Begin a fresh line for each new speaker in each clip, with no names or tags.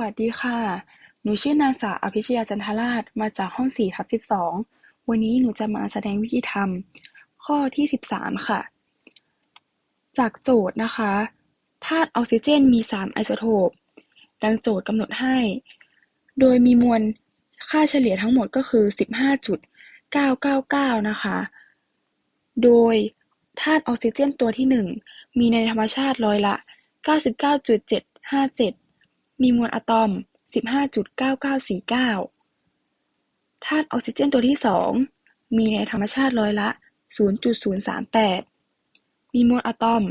วัสดีค่ะ หนูชื่อนางสาวอภิชยา จันทราช มาจากห้อง 4 ทับ 12 วันนี้หนูจะมาแสดงวิธีทำข้อที่ 13 ค่ะ จากโจทย์นะคะ ธาตุออกซิเจนมี 3 ไอโซโทป ดังโจทย์กำหนดให้ โดยมีมวลค่าเฉลี่ยทั้งหมดก็คือ 15.999 นะคะ โดยธาตุออกซิเจนตัวที่ 1 มีในธรรมชาติร้อยละ 99.757 มีมวลอะตอม15.9949ธาตุออกซิเจนตัวที่2มีในธรรมชาติร้อยละ0.038มีมวลอะตอม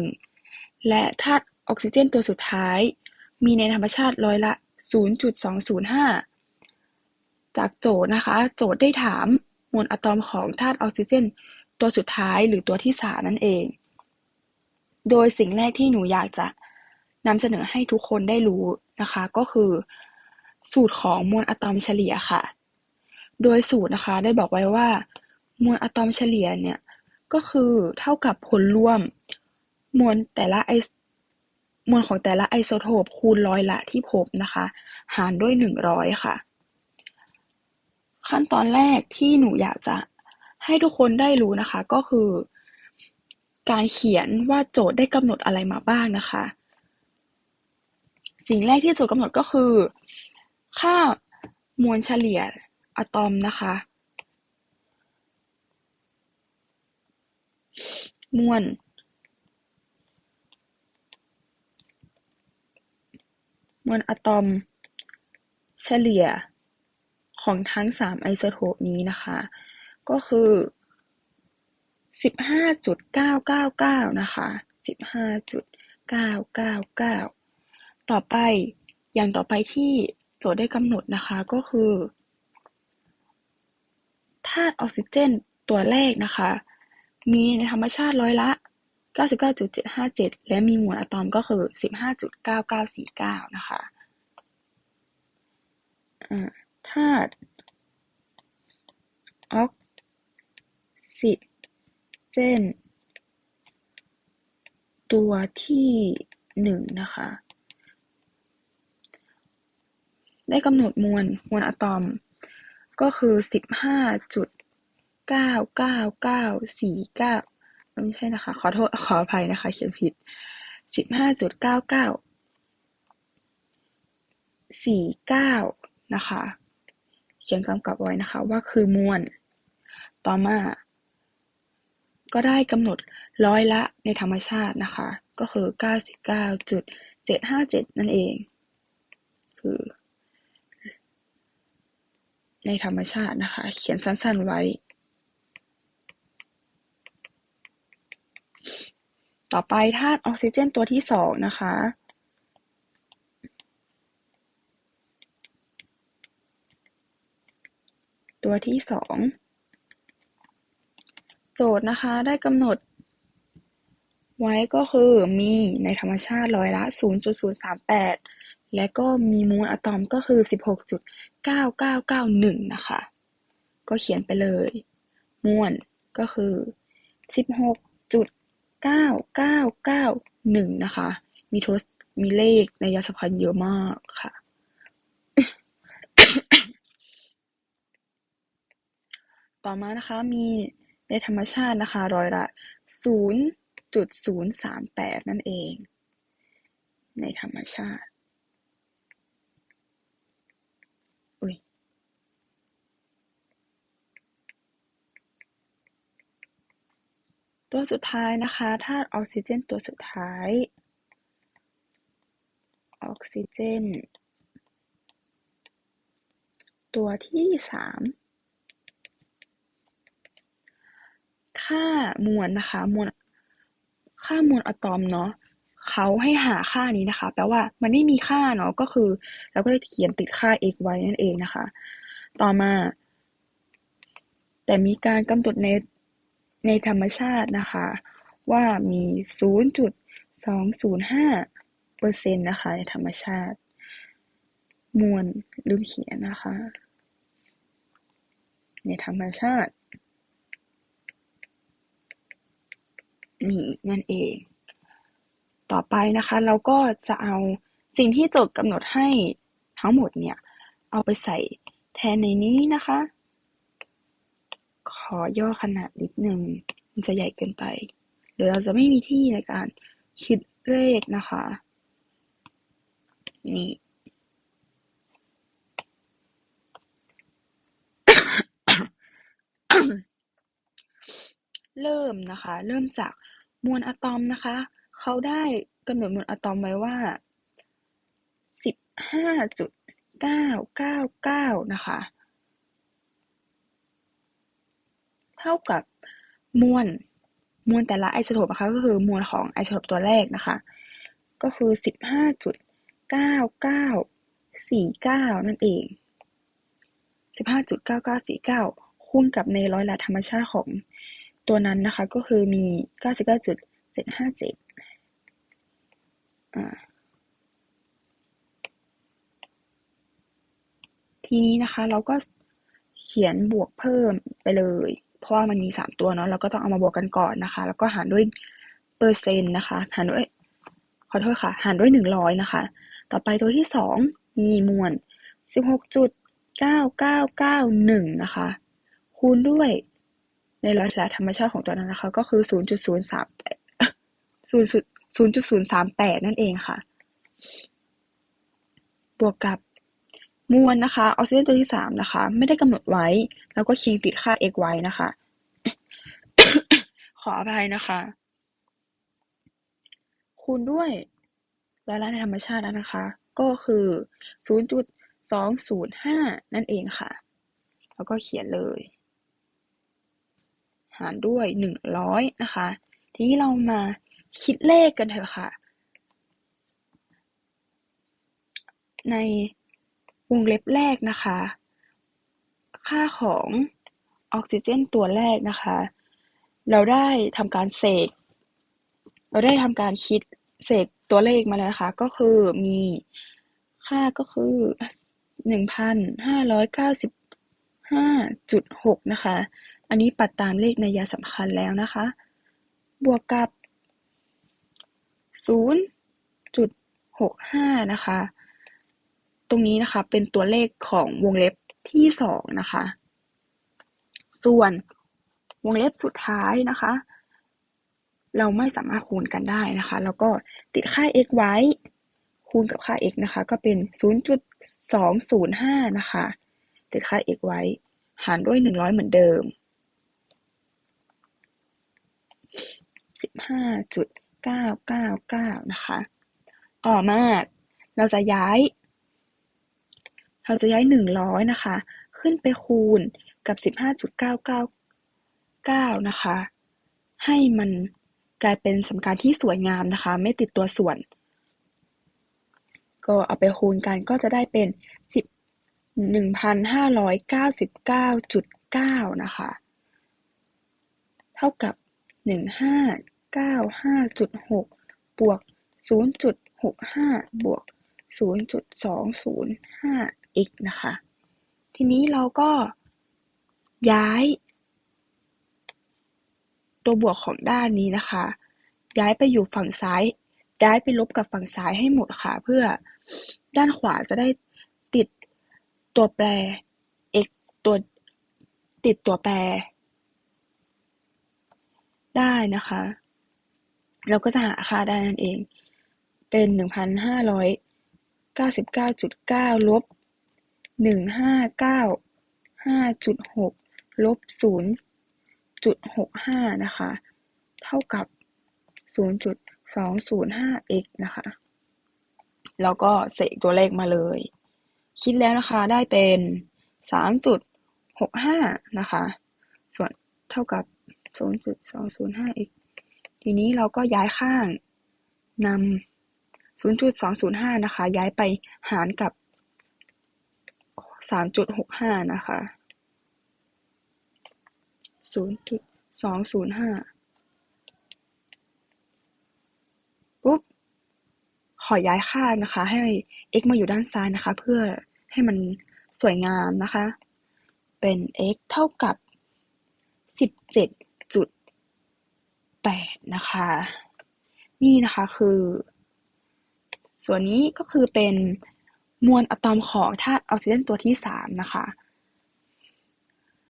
16.9991และธาตุออกซิเจนตัวสุดท้าย มีในธรรมชาติร้อยละ 0.205 จากโจทย์นะคะ โจทย์ได้ถามมวลอะตอมของธาตุออกซิเจน ตัวสุดท้ายหรือตัวที่3นั่นเอง โดยสิ่งแรกที่หนูอยากจะ นำเสนอให้ทุกคนได้รู้นะคะ ก็คือ สูตรของมวลอะตอมเฉลี่ยค่ะ โดยสูตรนะคะได้บอกไว้ว่า มวลอะตอมเฉลี่ยเนี่ยก็คือเท่ากับผลรวมมวลแต่ละไอมวลของแต่ละไอโซโทปคูณร้อยละที่พบนะคะ หารด้วยหนึ่งร้อยค่ะ ขั้นตอนแรกที่หนูอยากจะให้ทุกคนได้รู้นะคะก็คือ การเขียนว่าโจทย์ได้กำหนดอะไรมาบ้างนะคะ สิ่งแรกที่โจทย์กำหนดก็คือ ค่ามวลเฉลี่ยอะตอมนะคะ มวลมวลอะตอม เฉลี่ยของทั้ง3ไอโซโทปนี้นะคะ ก็คือ15.999นะคะ15.999 ต่อไป อย่างต่อไปที่โจทย์ได้กำหนดนะคะก็คือธาตุออกซิเจนตัวแรกนะคะ มีในธรรมชาติร้อยละ 99.757 และมีมวลอะตอมก็คือ 15.9949 นะคะธาตุออกซิเจนตัวที่หนึ่งนะคะ ได้กำหนดมวลมวลอะตอม ก็คือ สิบห้าจุดเก้าเก้าเก้าสี่เก้าไม่ใช่นะคะ ขอโทษ ขออภัยนะคะ เขียนผิดสิบห้าจุดเก้าเก้าสี่เก้านะคะ เขียนกำกับไว้นะคะ ว่าคือมวล ต่อมา ก็ได้กำหนดร้อยละในธรรมชาตินะคะ ก็คือเก้าสิบเก้าจุดเจ็ดห้าเจ็ดนั่นเอง คือ ในธรรมชาตินะคะ เขียนสั้น ๆ ไว้ ต่อไปธาตุออกซิเจนตัวที่สองนะคะตัวที่สองโจทย์นะคะได้กำหนด ไว้ก็คือมีในธรรมชาติร้อยละ 0.038 และก็มีมวลอะตอมก็คือ 16.9991 นะคะ ก็เขียนไปเลย มวลก็คือ 16.9991 นะคะ มีทศมีเลขในยาสพันเยอะมากค่ะ ต่อมานะคะมีในธรรมชาตินะคะร้อยละ 0.038 นั่นเอง ในธรรมชาติ อุ้ย ตัวสุดท้ายนะคะธาตุออกซิเจนตัวสุดท้าย ออกซิเจน ตัวที่สามค่ามวลนะคะมวลค่ามวลอะตอมเนาะเขาให้หาค่านี้นะคะ แปลว่ามันไม่มีค่าเนาะก็คือเราก็เลยเขียนติดค่า x ไว้นั่นเองนะคะ ต่อมา แต่มีการกำหนดใน ในธรรมชาตินะคะ ว่ามี 0.205เปอร์เซ็นต์นะคะในธรรมชาติ มวลลืมเขียนนะคะ ในธรรมชาติมีนั่นเอง ต่อไปนะคะ เราก็จะเอาสิ่งที่โจทย์กำหนดให้ทั้งหมดเนี่ย เอาไปใส่แทนในนี้นะคะ ขอย่อขนาดนิดนึงมันจะใหญ่เกินไปเดี๋ยวเราจะไม่มีที่ในการคิดเลขนะคะ นี่ เริ่มนะคะ เริ่มจากมวลอะตอมนะคะ เขาได้กำหนดมวลอะตอมไว้ว่า15.999นะคะ เท่ากับมวลมวลแต่ละไอโซโทปนะคะก็คือมวลของไอโซโทปตัวแรกนะคะ ก็คือ15.9949นั่นเอง15.9949คูณกับในร้อยละธรรมชาติของตัวนั้นนะคะ ก็คือมี99.757อ่าทีนี้นะคะเราก็เขียนบวกเพิ่มไปเลย เพราะว่ามันมีสามตัวเนาะเราก็ต้องเอามาบวกกันก่อนนะคะ แล้วก็หารด้วยเปอร์เซ็นต์นะคะ หารด้วยขอโทษค่ะ หารด้วยหนึ่งร้อยนะคะ ต่อไปตัวที่สองมีมวลสิบหกจุดเก้าเก้าเก้าหนึ่งนะคะ คูณด้วยในร้อยละธรรมชาติของตัวนั้นนะคะ ก็คือศูนย์จุดศูนย์สามศูนย์ศูนย์จุดศูนย์สามแปดนั่นเองค่ะ บวกกับ มวลนะคะ ออกซิเจนตัวที่สามนะคะ ไม่ได้กำหนดไว้ แล้วก็คิงติดค่า x ไว้นะคะ ขออภัยนะคะ คูณด้วยร้อยละในธรรมชาตินะคะ ก็คือ 0.205 นั่นเองค่ะ แล้วก็เขียนเลย หารด้วย 100 นะคะ ทีนี้เรามาคิดเลขกันเถอะค่ะ ใน วงเล็บแรกนะคะ ค่าของออกซิเจนตัวแรกนะคะ เราได้ทำการเสก เราได้ทำการคิดเสกตัวเลขมาแล้วนะคะ ก็คือมีค่าก็คือหนึ่งพันห้าร้อยเก้าสิบห้าจุดหกนะคะ อันนี้ปัดตามเลขในยาสำคัญแล้วนะคะ บวกกับศูนย์จุดหกห้านะคะ ตรงนี้นะคะเป็นตัวเลขของวงเล็บที่สองนะคะ ส่วนวงเล็บสุดท้ายนะคะ เราไม่สามารถคูณกันได้นะคะ แล้วก็ติดค่า x ไว้ คูณกับค่า x นะคะ ก็เป็น 0.205 นะคะ ติดค่า x ไว้ หารด้วย 100 เหมือนเดิม 15.999 นะคะ ต่อมาเราจะย้าย เราจะย้าย100นะคะ ขึ้นไปคูณกับ15.999นะคะ ให้มันกลายเป็นสมการที่สวยงามนะคะ ไม่ติดตัวส่วน ก็เอาไปคูณกันก็จะได้เป็นสิบหนึ่งพันห้าร้อยเก้าสิบเก้าจุดเก้านะคะ เท่ากับหนึ่งห้าเก้าห้าจุดหกบวกศูนย์จุดหกห้าบวกศูนย์จุดสองศูนย์ห้า อีกนะคะ ทีนี้เราก็ย้าย ตัวบวกของด้านนี้นะคะ ย้ายไปอยู่ฝั่งซ้าย ย้ายไปลบกับฝั่งซ้ายให้หมดค่ะ เพื่อด้านขวาจะได้ติดตัวแปร x ตัวติดตัวแปร ได้นะคะ เราก็จะหาค่าได้นั่นเอง เป็นหนึ่งพันห้าร้อยเก้าสิบเก้าจุดเก้าลบ หนึ่งห้าเก้าห้าจุดหกลบศูนย์จุดหกห้านะคะ เท่ากับศูนย์จุดสองศูนย์ห้า x นะคะ แล้วก็เสกตัวเลขมาเลย คิดแล้วนะคะได้เป็นสามจุดหกห้านะคะ ส่วนเท่ากับศูนย์จุดสองศูนย์ห้า x ทีนี้เราก็ย้ายข้างนำศูนย์จุดสองศูนย์ห้านะคะ ย้ายไปหารกับ สามจุดหกห้านะคะศูนย์จุดสองศูนย์ห้าปุ๊บ ขอย้ายค่านะคะ ให้ x มาอยู่ด้านซ้ายนะคะ เพื่อให้มันสวยงามนะคะ เป็น x เท่ากับสิบเจ็ดจุดแปดนะคะ นี่นะคะคือ ส่วนนี้ก็คือเป็น มวลอะตอมของธาตุออกซิเจนตัวที่3นะคะ